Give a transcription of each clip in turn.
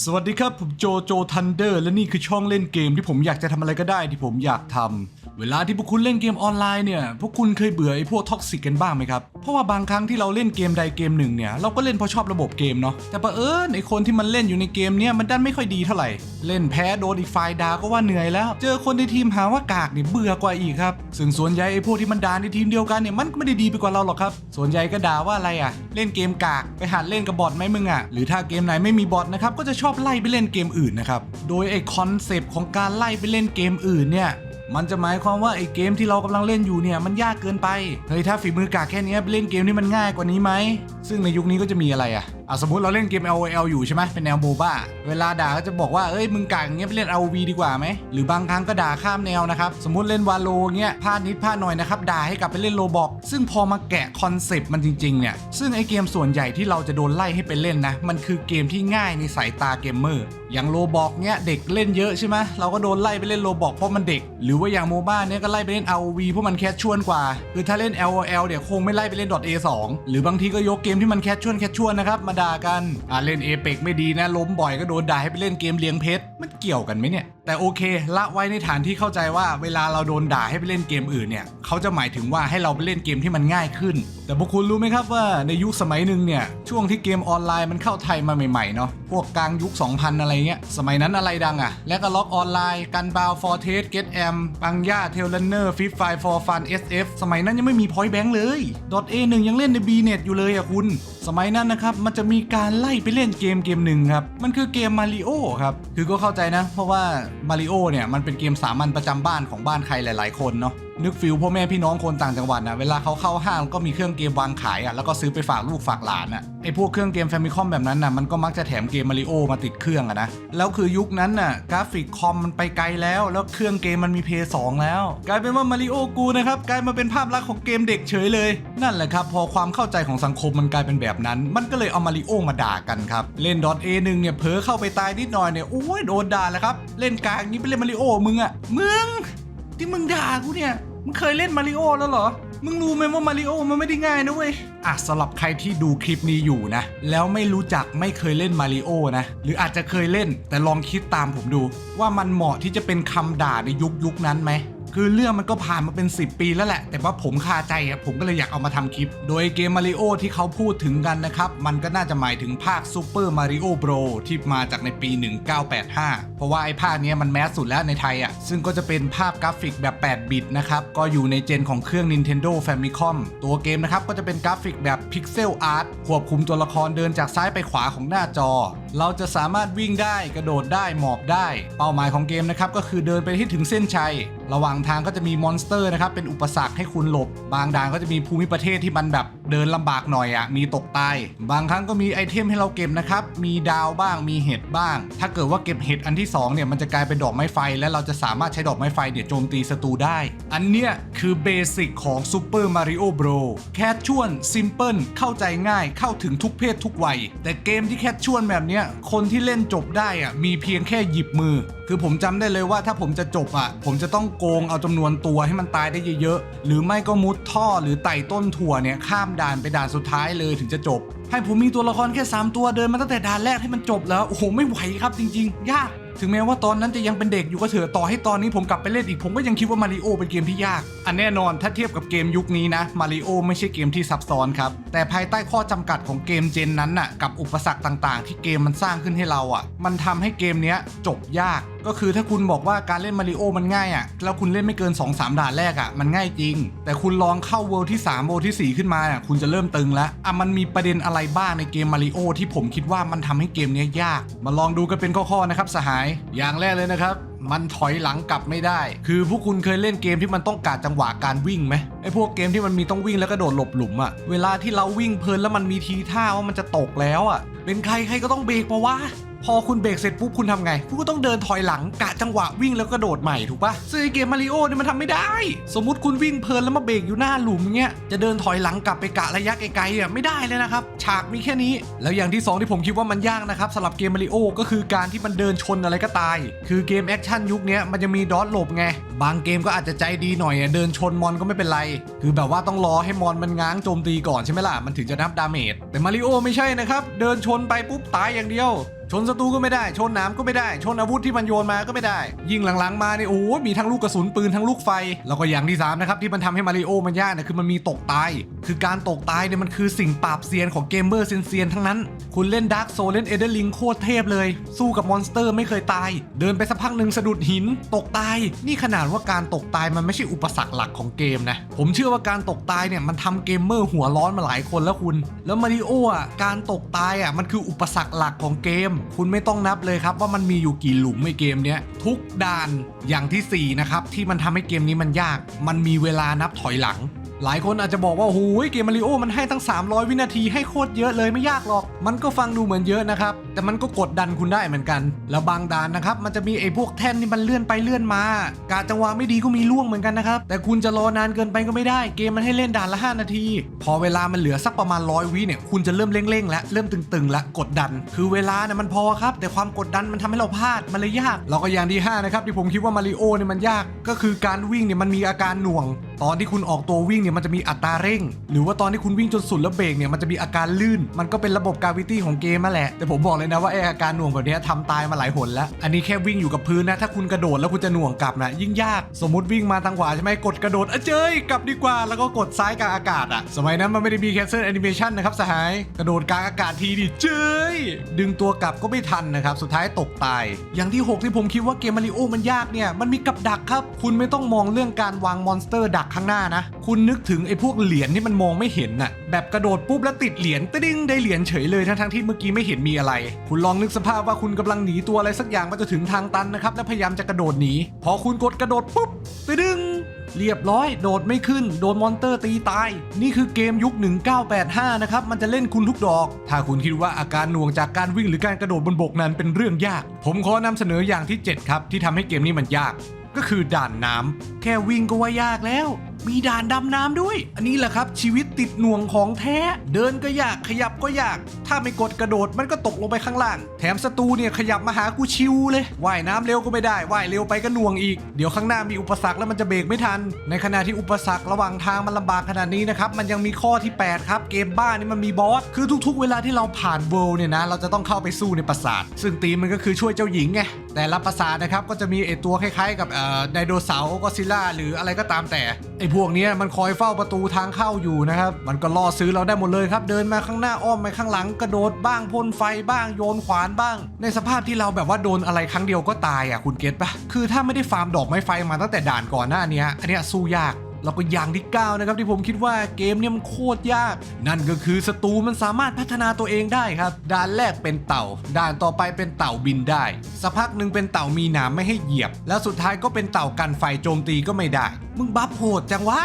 สวัสดีครับ ผมโจโจทันเดอร์ และนี่คือช่องเล่นเกมที่ผมอยากจะทำอะไรก็ได้ที่ผมอยากทำ เวลาที่พวกคุณเล่นเกมออนไลน์เนี่ย พวกคุณเคยเบื่อไอ้พวกท็อกซิกกันบ้างไหมครับ เพราะว่าบางครั้งที่เราเล่นเกมใดเกมหนึ่งเนี่ย เราก็เล่นเพราะชอบระบบเกมเนาะ แต่ประเอิญไอ้คนที่มันเล่นอยู่ในเกมเนี่ยมันดันไม่ค่อยดีเท่าไหร่ เล่นแพ้โดนอีกฝ่ายด่าก็ว่าเหนื่อยแล้ว เจอคนในทีมหาว่ากากเนี่ยเบื่อกว่าอีกครับ ซึ่งส่วนใหญ่ไอ้พวกที่มันด่าในทีมเดียวกันเนี่ยมันก็ไม่ได้ดีไปกว่าเราหรอกครับ ส่วนใหญ่ก็ด่าว่าอะไรอะ เล่นเกมกาก ไปหัดเล่นกับบอทไหมมึงอะ หรือถ้าเกมไหนไม่มีบอทนะครับ ก็จะชอบไล่ไปเล่นเกมอื่นนะครับ โดยไอ้คอนเซปต์ของการไล่ไปเล่นเกมอื่นเนี่ย มันจะหมายความว่าไอ้เกมที่เรากำลังเล่นอยู่เนี่ยมันยากเกินไป เฮ้ยถ้าฝีมือกากแค่นี้ไปเล่นเกมที่มันง่ายกว่านี้ไหม ซึ่งในยุคนี้ก็จะมีอะไรอะอะสมมติเราเล่นเกม LOL อยู่ใช่ไหมเป็นแนวโมบ้าเวลาด่าก็จะบอกว่าเอ้ยมึงกากอย่างเงี้ยไปเล่น ROV ดีกว่าไหมหรือบางครั้งก็ด่าข้ามแนวนะครับสมมติเล่นวาโลเงี้ยพลาดนิดพลาดหน่อยนะครับด่าให้กลับไปเล่นโลบอกซึ่งพอมาแกะคอนเซปต์มันจริงๆเนี่ยซึ่งไอเกมส่วนใหญ่ที่เราจะโดนไล่ให้ไปเล่นนะมันคือเกมที่ง่ายในสายตาเกมเมอร์ อย่างโลบอกเนี้ยเด็กเล่นเยอะใช่ไหมเราก็โดนไล่ไปเล่นโลบอกเพราะมันเด็ก หรือว่าอย่างโมบ้าเนี้ยก็ไล่ไปเล่น ROV เพราะมันแคชชวลกว่า คือถ้าเล่น LOL เดี๋ยวคงไม่ไล่ไปเล่น .a2 หรือบางทีก็ยกเกมที่มันแคชชวลแคชชวลนะครับมาด่ากันอ่าเล่นเอเปกไม่ดีนะล้มบ่อยก็โดนด่าให้ไปเล่นเกมเลี้ยงเพชรมันเกี่ยวกันไหมเนี่ยแต่โอเคละไว้ในฐานที่เข้าใจว่าเวลาเราโดนด่าให้ไปเล่นเกมอื่นเนี่ยเขาจะหมายถึงว่าให้เราไปเล่นเกมที่มันง่ายขึ้น แต่พวกคุณรู้ไหมครับว่าในยุคสมัยหนึ่งเนี่ยช่วงที่เกมออนไลน์มันเข้าไทยมาใหม่ๆเนาะพวกกลางยุค 2000 อะไรเงี้ยสมัยนั้นอะไรดังอะและก็ล็อกออนไลน์กันบาวฟอร์เทสเกตแอมปังย่าเทเลนเนอร์ฟิฟไฟฟอร์ฟัน SF สเอฟสมัยนั้นยังไม่มีพอยต์แบงค์เลยดอทเอหนึ่งยังเล่นใน B เน็ตอยู่เลยอะคุณ สมัยนั้นนะครับมันจะมีการไล่ไปเล่นเกมเกมหนึ่งครับมันคือเกมมาริโอครับคือก็เข้าใจนะ เพราะว่า มาริโอเนี่ยมันเป็นเกมสามัญประจำบ้านของบ้านใครหลาย ๆ คนเนาะนึกฟิลพ่อแม่พี่น้องคนต่างจังหวัดนะเวลาเขาเข้าห้างก็มีเครื่องเกมวางขายอะ่ะแล้วก็ซื้อไปฝากลูกฝากหลานอะ่ะไอพวกเครื่องเกมแฟมิคอมแบบนั้นน่ะมันก็มักจะแถมเกมมาริโอมาติดเครื่องอะนะแล้วคือยุคนั้นน่ะกราฟิกคอมมันไปไกลแล้ว แล้วเครื่องเกมมันมีเพย์สองแล้ว กลายเป็นว่ามาริโอกูนะครับกลายมาเป็นภาพลักษณ์ของเกมเด็กเฉยเลย นั่นแหละครับ พอความเข้าใจของสังคมมันกลายเป็นแบบนั้น มันก็เลยเอามาริโอมาด่ากันครับเล่น .a1 เนี่ยเผลอเข้าไปตายนิดหน่อยเนี่ยโอ้ยโดนด่าแล้วครับเล่นกลางนี้ไปเล่นมาริโอมึงอะมึง ที่มึงด่ากูเนี่ย มึงเคยเล่นมาริโอแล้วเหรอ มึงรู้ไหมว่ามาริโอมันไม่ได้ง่ายนะเว้ย อะสำหรับใครที่ดูคลิปนี้อยู่นะ แล้วไม่รู้จักไม่เคยเล่นมาริโอนะ หรืออาจจะเคยเล่น แต่ลองคิดตามผมดู ว่ามันเหมาะที่จะเป็นคำด่าในยุคยุคนั้นไหม คือเรื่องมันก็ผ่านมาเป็น 10 ปีแล้วแหละ แต่ว่าผมคาใจอะผมก็เลยอยากเอามาทำคลิป โดยเกมมาริโอที่เขาพูดถึงกันนะครับ มันก็น่าจะหมายถึงภาคซูเปอร์มาริโอโบรที่มาจากในปี 1985 เพราะว่าไอ้ภาคนี้มันแมสสุดแล้วในไทยอะซึ่งก็จะเป็นภาพกราฟิกแบบ 8 บิตนะครับ ก็อยู่ในเจนของเครื่อง Nintendo Famicom ตัวเกมนะครับก็จะเป็นกราฟิกแบบพิกเซลอาร์ตควบคุมตัวละครเดินจากซ้ายไปขวาของหน้าจอ เราจะสามารถวิ่งได้กระโดดได้หมอบได้ เป้าหมายของเกมนะครับก็คือเดินไปให้ถึงเส้นชัยระหว่างทางก็จะมีมอนสเตอร์นะครับเป็นอุปสรรคให้คุณหลบ บางด่านก็จะมีภูมิประเทศที่มันแบบเดินลำบากหน่อยอะ่ะมีตกตาย บางครั้งก็มีไอเทมให้เราเก็บนะครับ มีดาวบ้างมีเห็ดบ้าง ถ้าเกิดว่าเก็บเห็ดอันที่สองเนี่ยมันจะกลายเป็นดอกไม้ไฟ และเราจะสามารถใช้ดอกไม้ไฟเนี่ยโจมตีศัตรูได้ อันเนี้ยคือเบสิกของ Super Mario Bros แคชชวลซิมเพิลเข้าใจง่ายเข้าถึงทุกเพศทุกวัย แต่เกมที่แคชชวลแบบเนี้ยคนที่เล่นจบได้อะ่ะมีเพียงแค่หยิบมือ คือผมจำได้เลยว่าถ้าผมจะจบอะผมจะต้องโกงเอาจำนวนตัวให้มันตายได้เยอะๆหรือไม่ก็มุดท่อหรือไต่ต้นถั่วเนี่ยข้ามด่านไปด่านสุดท้ายเลยถึงจะจบ ให้ผมมีตัวละครแค่ 3 ตัวเดินมาตั้งแต่ด่านแรกให้มันจบแล้วโอ้โหไม่ไหวครับจริง ๆ ยาก ถึงแม้ว่าตอนนั้นจะยังเป็นเด็กอยู่ก็เถอะต่อให้ตอนนี้ผมกลับไปเล่นอีกผมก็ยังคิดว่ามาริโอเป็นเกมที่ยาก อันแน่นอนถ้าเทียบกับเกมยุคนี้นะมาริโอไม่ใช่เกมที่ซับซ้อนครับแต่ภายใต้ข้อจำกัดของเกมเจนนั้นน่ะกับอุปสรรคต่างๆ ที่เกมมันสร้างขึ้นให้เราอะ มันทำให้เกมเนี้ยจบยากก็คือถ้าคุณบอกว่าการเล่นมาริโอมันง่ายอะแล้วคุณเล่นไม่เกิน 2-3 ด่านแรกอะมันง่ายจริง แต่คุณลองเข้าเวิลด์ที่ 3 เวิลด์ที่ 4 ขึ้นมาอะคุณจะเริ่มตึงแล้วอะมันมีประเด็นอะไรบ้างในเกมมาริโอที่ผมคิดว่ามันทำให้เกมนี้ยาก มาลองดูกันเป็นข้อๆนะครับสหายอย่างแรกเลยนะครับมันถอยหลังกลับไม่ได้ คือพวกคุณเคยเล่นเกมที่มันต้องการจังหวะการวิ่งไหมไอ้พวกเกมที่มันมีต้องวิ่งแล้วก็โดดหลบหลุมอะเวลาที่เราวิ่งเพลินแล้วมันมีทีท่าว่ามันจะตกแล้วอะเป็นใครใครก็ต้องเบรกปะวะ พอคุณเบรกเสร็จปุ๊บคุณทำไง คุณก็ต้องเดินถอยหลังกะจังหวะวิ่งแล้วก็โดดใหม่ถูกปะซึ่งเกมมาริโอเนี่ยมันทำไม่ได้ สมมติคุณวิ่งเพลินแล้วมาเบรกอยู่หน้าหลุมเงี้ยจะเดินถอยหลังกลับไปกะระยะไกลๆอะไม่ได้เลยนะครับฉากมีแค่นี้ แล้วอย่างที่สองที่ผมคิดว่ามันยากนะครับสำหรับเกมมาริโอก็คือการที่มันเดินชนอะไรก็ตาย คือเกมแอคชั่นยุคนี้มันจะมีดอทหลบไงบางเกมก็อาจจะใจดีหน่อยเดินชนมอนก็ไม่เป็นไร คือแบบว่าต้องรอให้มอนมันง้างโจมตีก่อนใช่ไหมล่ะมันถึงจะนับดาเมจแต่มาริโอไม่ใช่นะครับเดินชนไปปุ๊บตายอย่างเดียว ชนศัตรูก็ไม่ได้ ชนน้ำก็ไม่ได้ ชนอาวุธที่มันโยนมาก็ไม่ได้ ยิ่งหลังๆมาเนี่ยโอ้มีทั้งลูกกระสุนปืนทั้งลูกไฟ แล้วก็อย่างที่สามนะครับที่มันทำให้มาริโอมันยากเนี่ยคือมันมีตกตาย คือการตกตายเนี่ยมันคือสิ่งปราบเซียนของเกมเมอร์เซียนทั้งนั้น คุณเล่นดาร์กโซเล่นเอเดอร์ลิงโคตรเทพเลย สู้กับมอนสเตอร์ไม่เคยตาย เดินไปสักพักหนึ่งสะดุดหิน ตกตาย นี่ขนาดว่าการตกตายมันไม่ใช่อุปสรรคหลักของเกมนะ ผมเชื่อว่าการตกตายเนี่ยมันทำเกมเมอร์หัวร้อนมาหลายคนแล้วคุณ แล้วมาริโออะการตกตายอะมันคืออุปสรรคหลักของเกมคุณไม่ต้องนับเลยครับว่ามันมีอยู่กี่หลุมในเกมเนี้ยทุกด่านอย่างที่สี่นะครับ ที่มันทำให้เกมนี้มันยาก มันมีเวลานับถอยหลัง หลายคนอาจจะบอกว่าโอ้ยเกมมาริโอมันให้ตั้ง 300 วินาทีให้โคตรเยอะเลยไม่ยากหรอก มันก็ฟังดูเหมือนเยอะนะครับ แต่มันก็กดดันคุณได้เหมือนกัน แล้วบางด่านนะครับ มันจะมีไอ้พวกแท่นที่มันเลื่อนไปเลื่อนมา การจังหวะไม่ดีก็มีล่วงเหมือนกันนะครับ แต่คุณจะรอนานเกินไปก็ไม่ได้ เกมมันให้เล่นด่านละ 5 นาที พอเวลามันเหลือสักประมาณร้อยวิเนี่ยคุณจะเริ่มเร่งๆแล้วเริ่มตึงๆแล้วกดดัน คือเวลาเนี่ยมันพอครับ แต่ความกดดันมันทำให้เราพลาดมันเลยยากแล้วก็อย่างที่ห้านะครับที่ผมคิดว่ามาริโอเนี่ยมันยาก ก็คือการวิ่งเนี่ยมันมีอาการหน่วง ตอนที่คุณออกตัววิ่งเนี่ยมันจะมีอัตราเร่ง หรือว่าตอนที่คุณวิ่งจนสุดแล้วเบรกเนี่ยมันจะมีอาการลื่น มันก็เป็นระบบกาวิตี้ของเกมมาแหละ แต่ผมบอกเลยนะว่าไออาการหน่วงแบบนี้ทำตายมาหลายหนแล้ว อันนี้แค่วิ่งอยู่กับพื้นนะ ถ้าคุณกระโดดแล้วคุณจะหน่วงกลับนะยิ่งยาก สมมติวิ่งมาทางขวาใช่ไหมกดกระโดดเอ้ยเจยกลับดีกว่า แล้วก็กดซ้ายกลางอากาศอะสมัยนั้นมันไม่ได้มีแคนเซิลแอนิเมชันนะครับสหาย กระโดดกลางอากาศทีดิเจยดึงตัวกลับก็ไม่ทันนะครับ สุดท้ายตกตาย อย่างที่ 6 ที่ผมคิดว่าเกมมาริโอมันยากเนี่ย มันมีกับดักครับ คุณไม่ต้องมองเรื่องการวางมอนสเตอร์ดักข้างหน้านะ คุณนึกถึงไอ้พวกเหรียญที่มันมองไม่เห็นน่ะ แบบกระโดดปุ๊บแล้วติดเหรียญตะดิ้งได้เหรียญเฉยเลยทั้งๆที่เมื่อกี้ไม่เห็นมีอะไร คุณลองนึกสภาพว่าคุณกำลังหนีตัวอะไรสักอย่างมาจะถึงทางตันนะครับ แล้วพยายามจะกระโดดหนี พอคุณกดกระโดดปุ๊บตะดึงเรียบร้อย โดดไม่ขึ้น โดนมอนเตอร์ตีตาย นี่คือเกมยุค 1985 นะครับ มันจะเล่นคุณทุกดอก ถ้าคุณคิดว่าอาการหน่วงจากการวิ่งหรือการกระโดดบนบกนั้นเป็นเรื่องยาก ผมขอนำเสนออย่างที่ 7 ครับ ที่ทำให้เกมนี้มันยาก ก็คือด่านน้ำแค่วิ่งก็ว่ายากแล้ว มีด่านดำน้ำด้วย อันนี้แหละครับ ชีวิตติดหน่วงของแท้ เดินก็ยากขยับก็ยาก ถ้าไม่กดกระโดดมันก็ตกลงไปข้างล่าง แถมศัตรูเนี่ยขยับมาหากูชิวเลยว่ายน้ำเร็วก็ไม่ได้ว่ายเร็วไปก็หน่วงอีก เดี๋ยวข้างหน้ามีอุปสรรคแล้วมันจะเบรกไม่ทัน ในขณะที่อุปสรรคระหว่างทางมันลำบากขนาดนี้นะครับมันยังมีข้อที่ 8 ครับ เกมบ้านนี่มันมีบอสคือทุก ๆ เวลาที่เราผ่านเวิลด์เนี่ยนะเราจะต้องเข้าไปสู้ในปราสาทซึ่งตีมันก็คือช่วยเจ้าหญิงไงแต่ละปราสาทนะครับก็จะมีไอตัวคล้ายๆ กับไดโนเสาร์ก็ซิล่าหรืออะไรก็ตามแต่ไอพวกเนี้ยมันคอยเฝ้าประตูทางเข้าอยู่นะครับ มันก็ล่อซื้อเราได้หมดเลยครับ เดินมาข้างหน้าอ้อมไปข้างหลังกระโดดบ้างพ่นไฟบ้างโยนขวานบ้าง ในสภาพที่เราแบบว่าโดนอะไรครั้งเดียวก็ตายอะคุณเก็ตปะคือถ้าไม่ได้ฟาร์มดอกไม้ไฟมาตั้งแต่ด่านก่อนหน้านี้อันนี้สู้ยากแล้วก็อย่างที่9นะครับที่ผมคิดว่าเกมเนี่ยมันโคตรยาก นั่นก็คือศัตรูมันสามารถพัฒนาตัวเองได้ครับ ด่านแรกเป็นเต่า ด่านต่อไปเป็นเต่าบินได้สักพักหนึ่งเป็นเต่ามีหนามไม่ให้เหยียบ แล้วสุดท้ายก็เป็นเต่ากันไฟโจมตีก็ไม่ได้มึงบัฟโหดจังวะ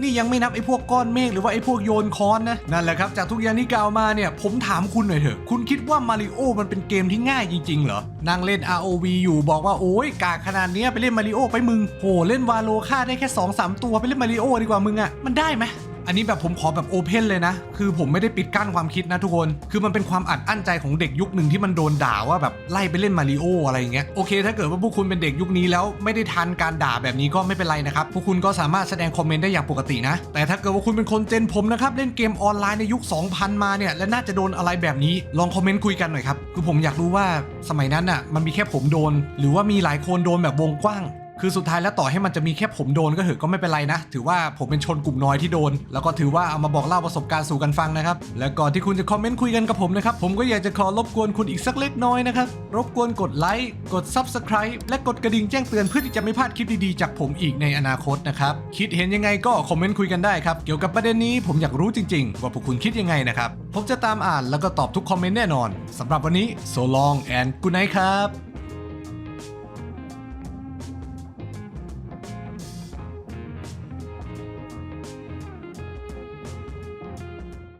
นี่ยังไม่นับไอ้พวกก้อนเมฆหรือว่าไอ้พวกโยนค้อนนะ นั่นแหละครับ จากทุกอย่างที่กล่าวมาเนี่ย ผมถามคุณหน่อยเถอะ คุณคิดว่ามาริโอมันเป็นเกมที่ง่ายจริงๆ เหรอ นั่งเล่น ROV อยู่บอกว่าโอ้ยกากขนาดเนี้ยไปเล่นมาริโอไปมึง โหเล่นวาโลฆ่าได้แค่2 3ตัวไปเล่นมาริโอดีกว่ามึงอะมันได้ไหม อันนี้แบบผมขอแบบโอเพนเลยนะ คือผมไม่ได้ปิดกั้นความคิดนะทุกคน คือมันเป็นความอัดอั้นใจของเด็กยุคหนึ่งที่มันโดนด่าว่าแบบไล่ไปเล่นมาริโออะไรอย่างเงี้ย โอเค ถ้าเกิดว่าพวกคุณเป็นเด็กยุคนี้แล้วไม่ได้ทันการด่าแบบนี้ก็ไม่เป็นไรนะครับ พวกคุณก็สามารถแสดงคอมเมนต์ได้อย่างปกตินะ แต่ถ้าเกิดว่าคุณเป็นคนเจนผมนะครับเล่นเกมออนไลน์ในยุค 2000 มาเนี่ยและน่าจะโดนอะไรแบบนี้ ลองคอมเมนต์คุยกันหน่อยครับ คือผมอยากรู้ว่าสมัยนั้นอะมันมีแค่ผมโดน หรือว่ามีหลายคนโดนแบบวงกว้าง คือสุดท้ายแล้วต่อให้มันจะมีแค่ผมโดนก็เถอะก็ไม่เป็นไรนะ ถือว่าผมเป็นชนกลุ่มน้อยที่โดน แล้วก็ถือว่าเอามาบอกเล่าประสบการณ์สู่กันฟังนะครับ และก่อนที่คุณจะคอมเมนต์คุยกันกับผมนะครับ ผมก็อยากจะขอรบกวนคุณอีกสักเล็กน้อยนะครับ รบกวนกดไลค์ กด Subscribe และกดกระดิ่งแจ้งเตือนเพื่อที่จะไม่พลาดคลิปดีๆ จากผมอีกในอนาคตนะครับ คิดเห็นยังไงก็คอมเมนต์คุยกันได้ครับ เกี่ยวกับประเด็นนี้ผมอยากรู้จริง ๆ ว่าพวกคุณคิดยังไงนะครับ ผมจะตามอ่านแล้วก็ตอบทุกคอมเมนต์แน่นอนสำหรับวันนี้ so long and good night ครับ